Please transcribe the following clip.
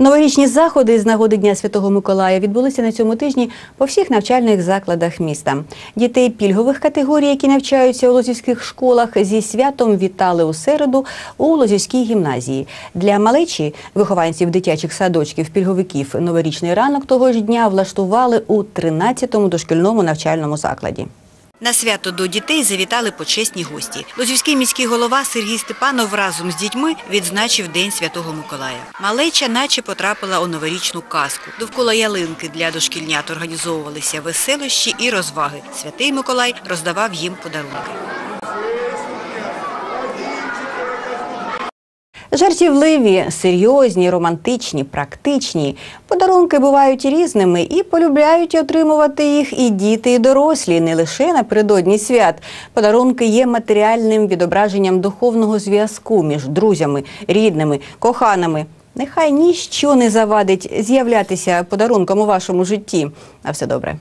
Новорічні заходи з нагоди Дня Святого Миколая відбулися на цьому тижні по всіх навчальних закладах міста. Дітей пільгових категорій, які навчаються у лозівських школах, зі святом вітали у середу у Лозівській гімназії. Для малечі вихованців дитячих садочків пільговиків новорічний ранок того ж дня влаштували у 13-му дошкільному навчальному закладі. На свято до дітей завітали почесні гості. Лозівський міський голова Сергій Степанов разом з дітьми відзначив День Святого Миколая. Малеча наче потрапила у новорічну казку. Довкола ялинки для дошкільнят організовувалися веселощі і розваги. Святий Миколай роздавав їм подарунки. Жартівливі, серйозні, романтичні, практичні. Подарунки бувають різними і полюбляють отримувати їх і діти, і дорослі, не лише напередодні свят. Подарунки є матеріальним відображенням духовного зв'язку між друзями, рідними, коханими. Нехай ніщо не завадить з'являтися подарунком у вашому житті. На все добре.